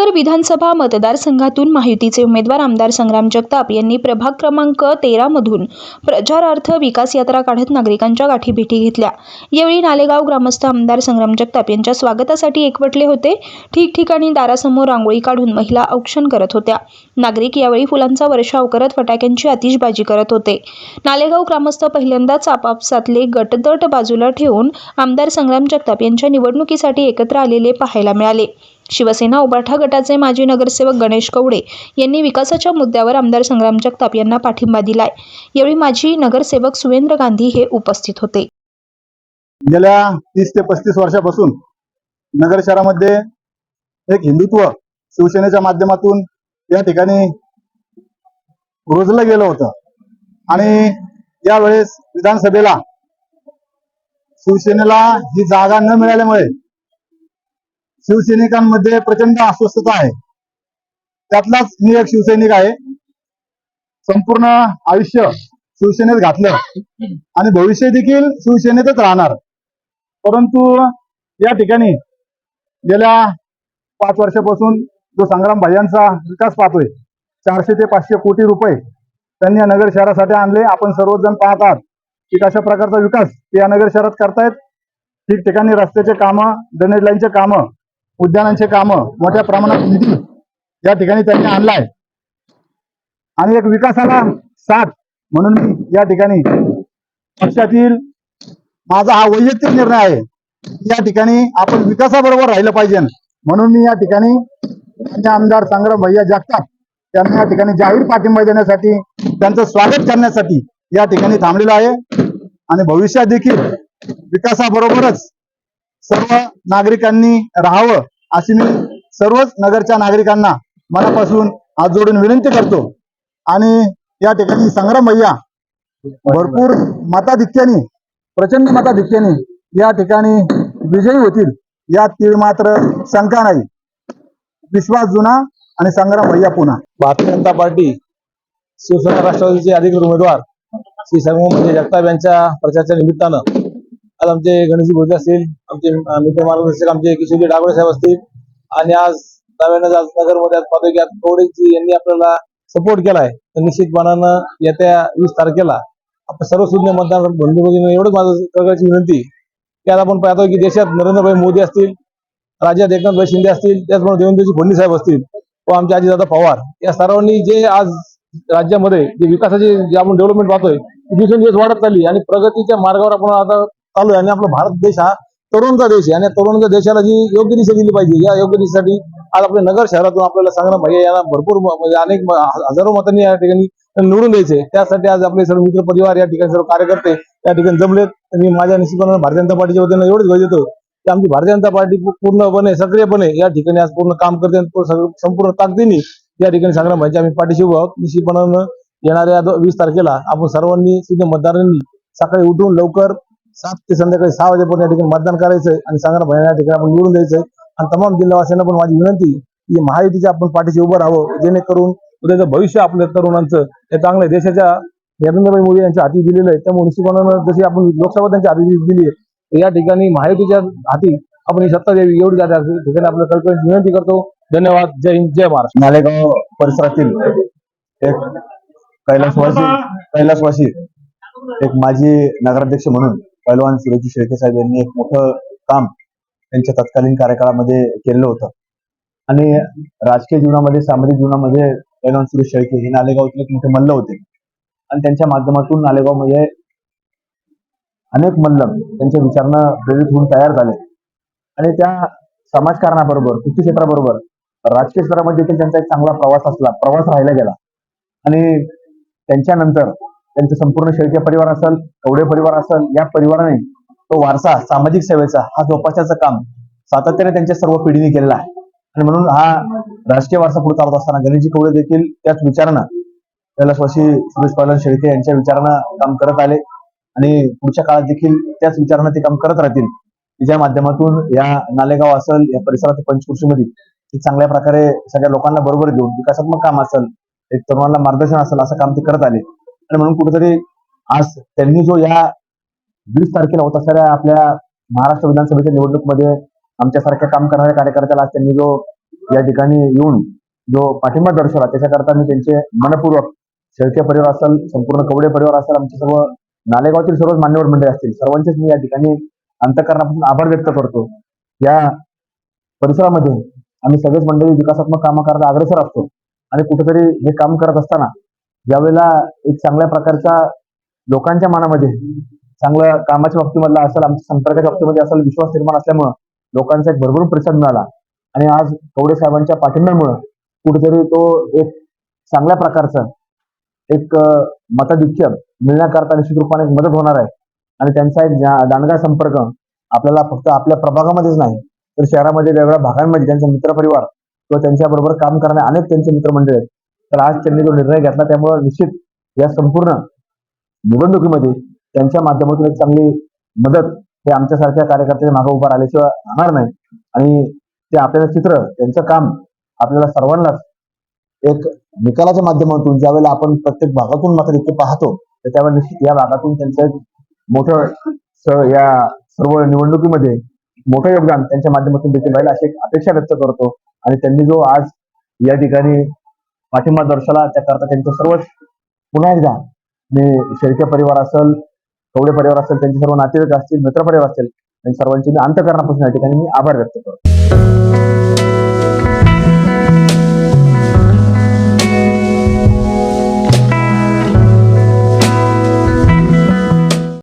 नगर विधानसभा मतदारसंघातून महायुतीचे उमेदवार आमदार संग्राम जगताप यांनी प्रभाग क्रमांक तेरामधून प्रचारार्थ विकास यात्रा काढत नागरिकांच्या गाठीभेटी घेतल्या. यावेळी नालेगाव ग्रामस्थ आमदार संग्राम जगताप यांच्या स्वागतासाठी एकवटले होते. ठिकठिकाणी दारासमोर रांगोळी काढून महिला औक्षण करत होत्या. नागरिक यावेळी फुलांचा वर्षाव करत फटाक्यांची आतिषबाजी करत होते. नालेगाव ग्रामस्थ पहिल्यांदाच आपापसातले गटदट बाजूला ठेवून आमदार संग्राम जगताप यांच्या निवडणुकीसाठी एकत्र आलेले पाहायला मिळाले. शिवसेना उबाठा गटाचे माजी नगरसेवक गणेश कवडे यांनी विकासाच्या मुद्द्यावर आमदार संग्राम जगताप यांना पाठिंबा दिलाय. यावेळी माजी नगरसेवक सुवेंद्र गांधी हे उपस्थित होते. गेल्या तीस ते पस्तीस वर्षापासून नगर शहरामध्ये एक हिंदुत्व शिवसेनेच्या माध्यमातून या ठिकाणी रुजलं गेलं होतं. आणि यावेळेस विधानसभेला शिवसेनेला ही जागा न मिळाल्यामुळे शिवसैनिकांमध्ये प्रचंड अस्वस्थता आहे. त्यातलाच मी एक शिवसैनिक आहे. संपूर्ण आयुष्य शिवसेनेत घातलं. आणि भविष्य देखील शिवसेनेतच राहणार. परंतु या ठिकाणी गेल्या पाच वर्षापासून जो संग्राम भाईयांचा विकास पाहतोय चारशे ते पाचशे कोटी रुपये त्यांनी या नगर शहरासाठी आणले. आपण सर्वजण पाहत आहात की कशा प्रकारचा विकास ते या नगर शहरात करतायत. ठिकठिकाणी रस्त्याचे कामं ड्रेनेज लाईनचे कामं उद्यानांचे कामं मोठ्या प्रमाणात निधी या ठिकाणी त्यांनी आणलाय. आणि एक विकासाला साथ म्हणून मी या ठिकाणी पक्षातील माझा हा वैयक्तिक निर्णय आहे या ठिकाणी आपण विकासाबरोबर राहिलं पाहिजे म्हणून मी या ठिकाणी आमदार संग्राम भैया जगताप त्यांना या ठिकाणी जाहीर पाठिंबा देण्यासाठी त्यांचं स्वागत करण्यासाठी या ठिकाणी थांबलेलो आहे. आणि भविष्यात देखील विकासाबरोबरच सर्व नागरिकांनी राहावं अशी मी सर्वच नगरच्या नागरिकांना मनापासून हात जोडून विनंती करतो. आणि या ठिकाणी संग्राम भैया भरपूर मताधिक्याने प्रचंड मताधिक्याने या ठिकाणी विजयी होतील. यात तीळ मात्र शंका नाही. विश्वास जुना आणि संग्राम भैया पुन्हा. भारतीय जनता पार्टी शिवसेना राष्ट्रवादीचे अधिकृत उमेदवार श्री संगम म्हणजे जगताप यांच्या प्रचाराच्या निमित्तानं आज आमचे गणेशजी भोजे असतील आमचे मित्र मार्गदर्शक आमचे किशोरजी डागोळे साहेब असतील. आणि आज नव्यानं आज नगरमध्ये आज पाहतोय कवडेजी यांनी आपल्याला सपोर्ट केलाय तर निश्चितपणानं येत्या वीस तारखेला आपण सर्व सुज्ञ मतदार बंधू भगिनी एवढंच माझं सगळ्याची विनंती. की आज आपण पाहतो की देशात नरेंद्रभाई मोदी असतील राज्यात एकनाथभाई शिंदे असतील त्याचबरोबर देवेंद्रजी फडणवीस साहेब असतील व आमचे अजितदादा पवार. या सर्वांनी जे आज राज्यामध्ये जे विकासाचे जे आपण डेव्हलपमेंट पाहतोय दिवसेंदिवस वाढत चालली आणि प्रगतीच्या मार्गावर आपण आता चालू आहे. आणि आपला भारत देश हा तरुणचा देश आहे. आणि तरुणच्या देशाला जी योग्य दिशा दिली पाहिजे या योग्य दिशेसाठी आज आपल्या नगर शहरातून आपल्याला सांगणं भैया यांना भरपूर म्हणजे अनेक हजारो मतांनी या ठिकाणी निवडून द्यायचे. त्यासाठी आज आपले सर्व मित्र परिवार या ठिकाणी सर्व कार्यकर्ते या ठिकाणी जमलेत. आणि मी माझ्या निश्चितपणे भारतीय जनता पार्टीच्या वतीनं एवढंच गरज देतो की आमची भारतीय जनता पार्टी पूर्णपणे सक्रियपणे या ठिकाणी आज पूर्ण काम करते आणि संपूर्ण ताकदीने या ठिकाणी सांगणं भाईच्या आम्ही पाठीशी उभं आहोत. निश्चितपणानं येणाऱ्या वीस तारखेला आपण सर्वांनी सुद्धा मतदारांनी सकाळी उठून लवकर सात ते संध्याकाळी सहा वाजेपर्यंत या ठिकाणी मतदान करायचंय आणि संग्राम भाई या ठिकाणी आपण निवडून द्यायचंय. आणि तमाम जिल्हावासियांना पण माझी विनंती की महायुतीच्या आपण पाठीशी उभं राहावं जेणेकरून उद्याचं भविष्य आपल्या तरुणांचं हे चांगलं देशाच्या नरेंद्रभाई मोदी यांच्या हाती दिलेलं आहे. त्यामुळे निश्चितपणानं जशी आपण लोकसभा त्यांच्या हाती दिली आहे तर या ठिकाणी महायुतीच्या हाती आपण ही सत्ता द्यावी एवढी त्या ठिकाणी आपल्या कळकळीची विनंती करतो. धन्यवाद. जय हिंद जय महाराष्ट्र. नालेगाव परिसरातील एक कैलासवासी कैलासवासी एक माजी नगराध्यक्ष म्हणून पैलवान सुरेजी शेळके साहेब यांनी एक मोठं काम त्यांच्या तत्कालीन कार्यकाळामध्ये केलं होतं. आणि राजकीय जीवनामध्ये सामाजिक जीवनामध्ये पैलवान सुरेश शेळके हे नालेगावचे एक मोठे मल्ल होते. आणि त्यांच्या माध्यमातून नालेगावमध्ये अनेक मल्ल त्यांच्या विचारानं प्रेरित होऊन तयार झाले. आणि त्या समाजकारणाबरोबर कृषी क्षेत्राबरोबर राजकीय क्षेत्रामध्ये देखील त्यांचा एक चांगला प्रवास असला प्रवास राहिला गेला. आणि त्यांच्यानंतर त्यांचं संपूर्ण शेळके परिवार असेल कवडे परिवार असेल या परिवाराने तो वारसा सामाजिक सेवेचा हा जोपासाचं काम सातत्याने त्यांच्या सर्व पिढीने केलेला आहे. आणि म्हणून हा राजकीय वारसा पुढे चालत असताना गणेशजी कवडे देखील त्याच विचारानं कैलासवासी सुरेश पालन शेळके यांच्या विचारानं काम करत आले. आणि पुढच्या काळात देखील त्याच विचारानं ते काम करत राहतील. तिच्या माध्यमातून या नालेगाव असेल या परिसरात पंचकृषीमध्ये ते चांगल्या प्रकारे सगळ्या लोकांना बरोबर घेऊन विकासात्मक काम असेल एक तरुणांना मार्गदर्शन असेल असं काम ते करत आले. आणि म्हणून कुठेतरी आज त्यांनी जो या वीस तारखेला होत असणाऱ्या आपल्या महाराष्ट्र विधानसभेच्या निवडणुकीमध्ये आमच्यासारख्या काम करणाऱ्या कार्यकर्त्याला आज त्यांनी जो या ठिकाणी येऊन जो पाठिंबा दर्शवला त्याच्याकरता मी त्यांचे मनपूर्वक शेळके परिवार असेल संपूर्ण कवडे परिवार असेल आमचे सर्व नालेगावतील सर्वच मान्यवर मंडळी असतील सर्वांचेच मी या ठिकाणी अंतकरणापासून आभार व्यक्त करतो. या परिसरामध्ये आम्ही सगळेच मंडळी विकासात्मक कामं करता अग्रेसर असतो आणि कुठेतरी हे काम करत असताना ज्यावेळेला एक चांगल्या प्रकारचा लोकांच्या मनामध्ये चांगल्या कामाच्या बाबतीमधला असेल आमच्या संपर्काच्या बाबतीमध्ये असेल विश्वास निर्माण असल्यामुळं लोकांचा एक भरभरून प्रतिसाद मिळाला. आणि आज कवडे साहेबांच्या पाठिंब्यामुळं कुठेतरी तो एक चांगल्या प्रकारचा एक मताधिक्य मिळण्याकरता निश्चित रूपाने एक मदत होणार आहे. आणि त्यांचा एक दांडगा संपर्क आपल्याला फक्त आपल्या प्रभागामध्येच नाही तर शहरामध्ये वेगवेगळ्या भागांमध्ये त्यांचा मित्रपरिवार किंवा त्यांच्याबरोबर काम करणारे अनेक त्यांचे मित्रमंडळी आहेत. तर आज त्यांनी जो निर्णय घेतला त्यामुळे निश्चित या संपूर्ण निवडणुकीमध्ये त्यांच्या माध्यमातून एक चांगली मदत हे आमच्यासारख्या कार्यकर्त्याच्या मागे उभा राहिल्याशिवाय राहणार नाही. आणि ते आपल्याला चित्र त्यांचं काम आपल्याला सर्वांनाच एक निकालाच्या माध्यमातून ज्यावेळेला आपण प्रत्येक भागातून मात्र इथे पाहतो तर त्यावेळेला निश्चित या भागातून त्यांचं एक मोठं या सर्व निवडणुकीमध्ये मोठं योगदान त्यांच्या माध्यमातून देखील राहील अशी एक अपेक्षा व्यक्त करतो. आणि त्यांनी जो आज या ठिकाणी पाठिंबा दर्शवला. त्याकरता त्यांचं सर्वच पुन्हा एकदा मी शेळके परिवार असेल कवडे परिवार असेल त्यांचे सर्व नातेवाईक असतील मित्रपरिवार असतील त्यांच्या सर्वांचे मी अंतकरणापासून या ठिकाणी मी आभार व्यक्त करतो.